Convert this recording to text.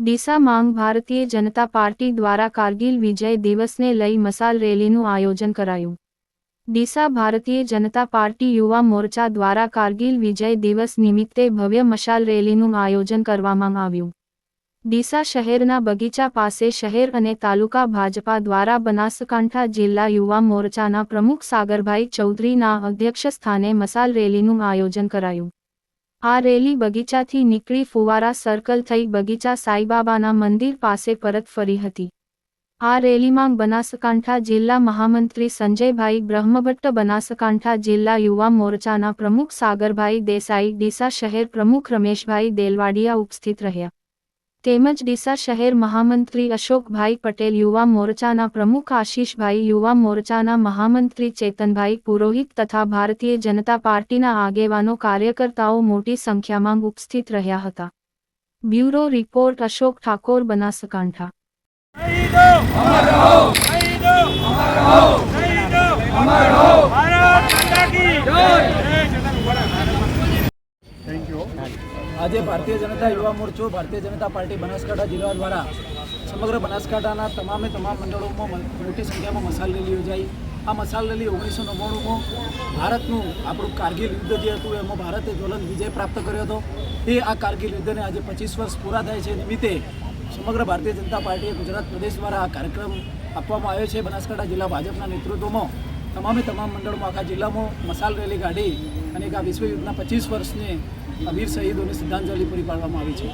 ડીસા માંગ ભારતીય જનતા પાર્ટી દ્વારા કારગિલ વિજય દિવસને લઈ મસાલ રેલીનું આયોજન કરાયું. ડીસા ભારતીય જનતા પાર્ટી યુવા મોરચા દ્વારા કારગિલ વિજય દિવસ નિમિત્તે ભવ્ય મશાલ રેલીનું આયોજન કરવામાં આવ્યું. ડીસા શહેરના બગીચા પાસે શહેર અને તાલુકા ભાજપા દ્વારા બનાસકાંઠા જિલ્લા યુવા મોરચાના પ્રમુખ સાગરભાઈ ચૌધરીના અધ્યક્ષસ્થાને મસાલ રેલીનું આયોજન કરાયું. આ રેલી બગીચાથી નીકળી ફુવારા સર્કલ થઈ બગીચા સાઈબાબાના મંદિર પાસે પરત ફરી હતી. આ રેલીમાં બનાસકાંઠા જિલ્લા મહામંત્રી સંજયભાઈ બ્રહ્મભટ્ટ, બનાસકાંઠા જિલ્લા યુવા મોરચાના પ્રમુખ સાગરભાઈ દેસાઈ, ડીસા શહેર પ્રમુખ રમેશભાઈ દેલવાડિયા ઉપસ્થિત રહ્યા. તેમજ ડીસા શહેર મહામંત્રી અશોકભાઈ પટેલ, યુવા મોરચાના પ્રમુખ આશીષભાઈ, યુવા મોરચાના મહામંત્રી ચેતનભાઈ પુરોહિત તથા ભારતીય જનતા પાર્ટીના આગેવાનો કાર્યકર્તાઓ મોટી સંખ્યામાં ઉપસ્થિત રહ્યા હતા. Bureau report, Ashok Thakor, Banaskantha. આજે ભારતીય જનતા યુવા મોરચો, ભારતીય જનતા પાર્ટી બનાસકાંઠા જિલ્લા દ્વારા સમગ્ર બનાસકાંઠાના તમામે તમામ મંડળોમાં મોટી સંખ્યામાં મસાલ રેલી યોજાઈ. આ મસાલ રેલી ઓગણીસો નવ્વાણુંમાં ભારતનું આપણું કારગિલ યુદ્ધ જે હતું, એમાં ભારતે જ્વલંત વિજય પ્રાપ્ત કર્યો હતો. એ આ કારગિલ યુદ્ધને આજે પચીસ વર્ષ પૂરા થાય છે. નિમિત્તે સમગ્ર ભારતીય જનતા પાર્ટીએ ગુજરાત પ્રદેશ દ્વારા આ કાર્યક્રમ આપવામાં આવ્યો છે. બનાસકાંઠા જિલ્લા ભાજપના નેતૃત્વમાં તમામે તમામ મંડળોમાં આખા જિલ્લામાં મસાલ રેલી કાઢી અને એક આ વિશ્વયુદ્ધના પચીસ વર્ષને વીર શહીદોને શ્રદ્ધાંજલિ પૂરી પાડવામાં આવી છે.